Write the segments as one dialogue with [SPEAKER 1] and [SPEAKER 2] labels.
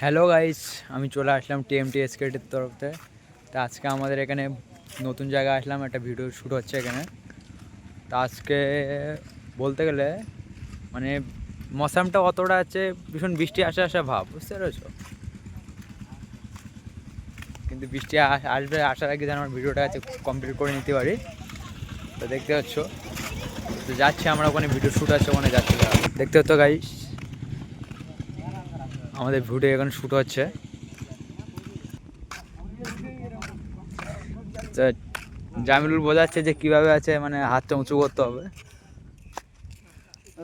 [SPEAKER 1] Hello guys আমি চলে আসলাম TMT এসকেটের তরফ থেকে। তা আজকে আমাদের এখানে নতুন জায়গায় আসলাম, একটা ভিডিও শ্যুট হচ্ছে এখানে। তা আজকে বলতে গেলে মানে মৌসামটা অতটা আছে ভীষণ বৃষ্টি আসে আসে ভাব, বুঝতে পেরেছ? কিন্তু বৃষ্টি আস- আসবে আসার আগে যেন আমার ভিডিওটা আছে কমপ্লিট করে নিতে পারি। তো দেখতে পাচ্ছ। তো যাচ্ছি আমরা ওখানে ভিডিও শ্যুট আছে ওখানে যাচ্ছি। দেখতে হতো গাইস আমাদের ভিডিও এখন শ্যুট হচ্ছে। জামিলুল বোঝাচ্ছে যে কীভাবে আছে মানে হাতটা উঁচু করতে হবে।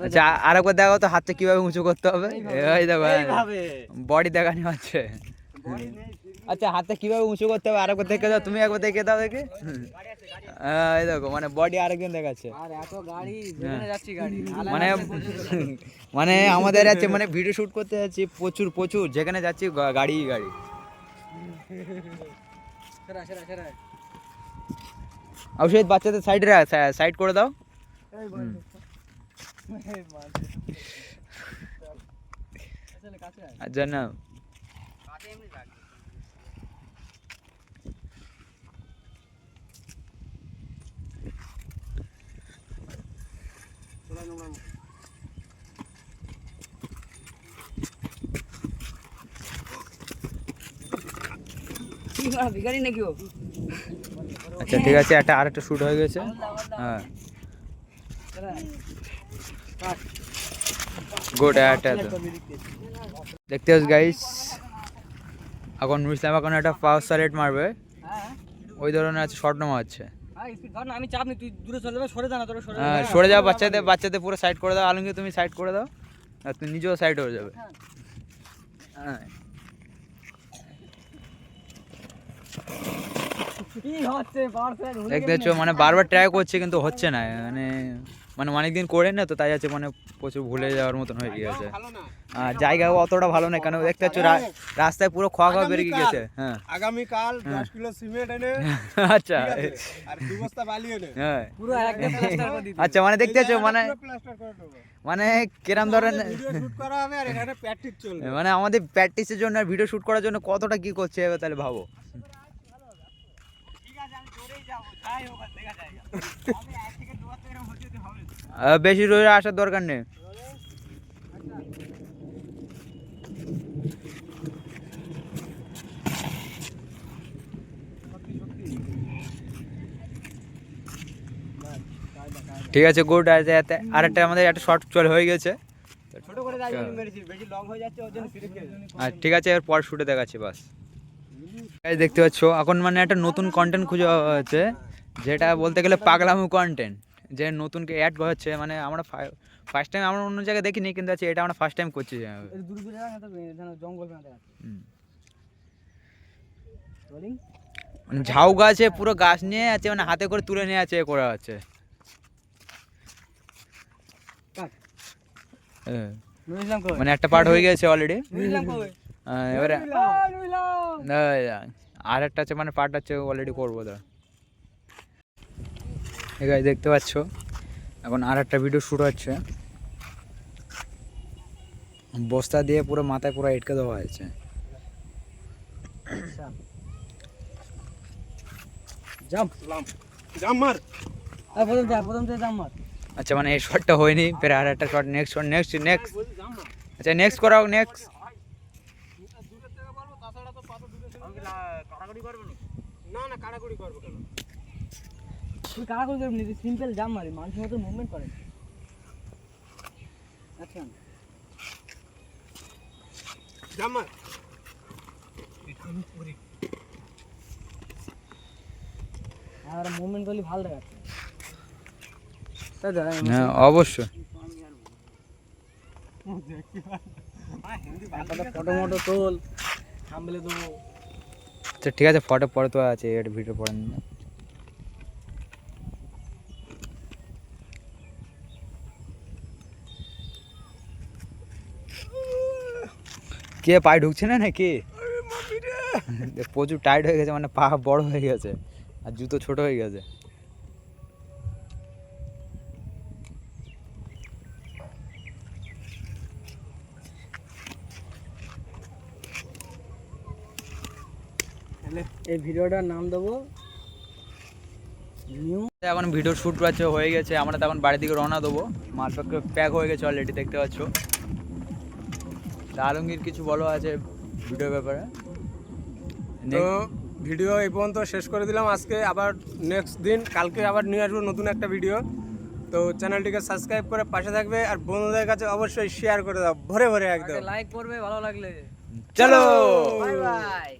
[SPEAKER 1] আচ্ছা আরেকবার দেখো তো হাতটা কীভাবে উঁচু করতে হবে। এই দেখো বডি দেখানি হচ্ছে। আচ্ছা হাতটা কীভাবে উঁচু করতে হবে? আরেকবার দেখে দাও তুমি একবার দেখে দাও দেখে। হ্যাঁ, এই দেখো মানে বডি আরেকজন দেখাচ্ছে। হ্যাঁ। মানে মানে আমাদের আছে মানে ভিডিও শুট করতে যাচ্ছি প্রচুর প্রচুর। যেখানে যাচ্ছি গাড়ি গাড়ি। অবশ্যই বাচ্চাদের সাইডে সাইড করে দাও। আচ্ছা না
[SPEAKER 2] কি বাড়া, ভিখারি নাকি ও
[SPEAKER 1] আচ্ছা ঠিক আছে, একটা আর একটা শ্যুট হয়ে গেছে। হ্যাঁ। গুড একটা দেখতে পাচ্ছ গাইস এখন ইসলাম এখন একটা পাওয়ার সালেট মারবে।
[SPEAKER 2] হ্যাঁ
[SPEAKER 1] ওই ধরনের আছে শর্ট নামা আছে।
[SPEAKER 2] হ্যাঁ আমি চাপ নি তুই দূরে চলে যাবে সরে যা তোরা সরে
[SPEAKER 1] হ্যাঁ, সরে যাও বাচ্চাদের বাচ্চাদের পুরো সাইড করে দাও আলমকে তুমি সাইড করে দাও আর তুমি নিজেও সাইড হয়ে যাবে। হ্যাঁ।
[SPEAKER 2] হচ্ছে
[SPEAKER 1] দেখতে মানে বারবার ট্রাই করছে কিন্তু হচ্ছে না মানে মানে অনেকদিন করে না তো তাই আছে মানে প্রচুর ভুলে যাওয়ার মতন হয়ে গিয়েছে। আর জায়গা অতটা ভালো না কেন দেখতে পাচ্ছ রা- রাস্তায় পুরো খোয়া খাওয়া বেরিয়ে গেছে হ্যাঁ।
[SPEAKER 3] আগামীকাল দশ কিলো সিমেন্ট এনে
[SPEAKER 1] আচ্ছা।
[SPEAKER 3] আর দু বস্তা বালি এনে।
[SPEAKER 1] হ্যাঁ।
[SPEAKER 2] পুরো একদম
[SPEAKER 1] আচ্ছা মানে দেখতে পাচ্ছ মানে মানে কিরাম ধরনের
[SPEAKER 3] ভিডিও শুট করা হবে আর এখানে প্র্যাকটিস চলবে।
[SPEAKER 1] মানে আমাদের প্র্যাকটিসের জন্য আর ভিডিও শুট করার জন্য কতটা কি করছে এবার তাহলে ভাবো। আহ, বেশি রোজে আসার দরকার নেই। ঠিক আছে গুড আর একটা আমাদের একটা শর্ট চল হয়ে গেছে। আর ঠিক আছে এর পর শুটে দেখাচ্ছি বাস। দেখতে পাচ্ছ এখন মানে একটা নতুন কন্টেন্ট খুঁজে হচ্ছে যেটা বলতে গেলে পাগলামু কন্টেন্ট যে নতুনকে অ্যাড হচ্ছে মানে আমরা ফার্স্ট টাইম আমরা অন্য জায়গায় দেখিনি কিন্তু আছে এটা আমরা ফার্স্ট টাইম করছি
[SPEAKER 2] এর দূরে দূরে রাখা তো জঙ্গল।
[SPEAKER 1] মানে ঝাউ গাছে পুরো গাছ নিয়ে আছে মানে হাতে করে তুলে নিয়ে আছে করা আছে হ্যাঁ। মানে একটা পার্ট হয়ে গেছে অলরেডি
[SPEAKER 2] নুইলাম
[SPEAKER 1] এবারে আর একটা আছে মানে পার্ট আছে অলরেডি করব তো এগাই দেখতে পাচ্ছ? এখন আর একটা ভিডিও শুট হচ্ছে। বস্তা দিয়ে পুরো মাথায় পুরো এটকে দেওয়া হয়েছে।
[SPEAKER 2] জাম্প।
[SPEAKER 3] জাম মার।
[SPEAKER 2] আর প্রথম যা প্রথম যা জাম্প মার।
[SPEAKER 1] আচ্ছা মানে এই শটটা হয়নি ফের আর একটা shot next shot next next আচ্ছা নেক্সট করাও নেক্সট
[SPEAKER 3] না না কাড়াকাড়ি করবে কেন?
[SPEAKER 2] তুই কারা করে করবি তুই সিম্পল জাম্প মারি মানুষের মতো মুভমেন্ট করে। আচ্ছা।
[SPEAKER 3] জাম মার।
[SPEAKER 2] আর মুভমেন্ট করলে ভালো দেখাচ্ছে।
[SPEAKER 1] হ্যাঁ অবশ্যই।
[SPEAKER 2] ফটো মটো তোল দেবো।
[SPEAKER 1] আচ্ছা ঠিক আছে ফটো পরে তো আছে এটা ভিডিও পরে কে পায়ে ঢুকছে না নাকি? প্রচুর টাইট হয়ে গেছে মানে পা বড় হয়ে গেছে আর জুতো ছোট হয়ে গেছে।
[SPEAKER 2] এই ভিডিওটার নাম দেবো নিউ
[SPEAKER 1] এখন ভিডিও শ্যুট আছে হয়ে গেছে আমরা তখন বাড়ির দিকে রওনা দেবো। মালপত্র প্যাক হয়ে গেছে অলরেডি দেখতে পাচ্ছ। তা আলমগীর কিছু বলো আছে ভিডিও ব্যাপারে।
[SPEAKER 3] তো ভিডিও এই পর্যন্ত শেষ করে দিলাম। আজকে আবার নেক্সট দিন কালকে আবার নিয়ে আসব নতুন একটা ভিডিও তো চ্যানেলটিকে সাবস্ক্রাইব করে পাশে থাকবে আর বন্ধুদের কাছে অবশ্যই শেয়ার করে দাও। ভরে ভরে একদম।
[SPEAKER 2] লাইক করবে ভালো লাগলে।
[SPEAKER 1] চলো!
[SPEAKER 2] Bye bye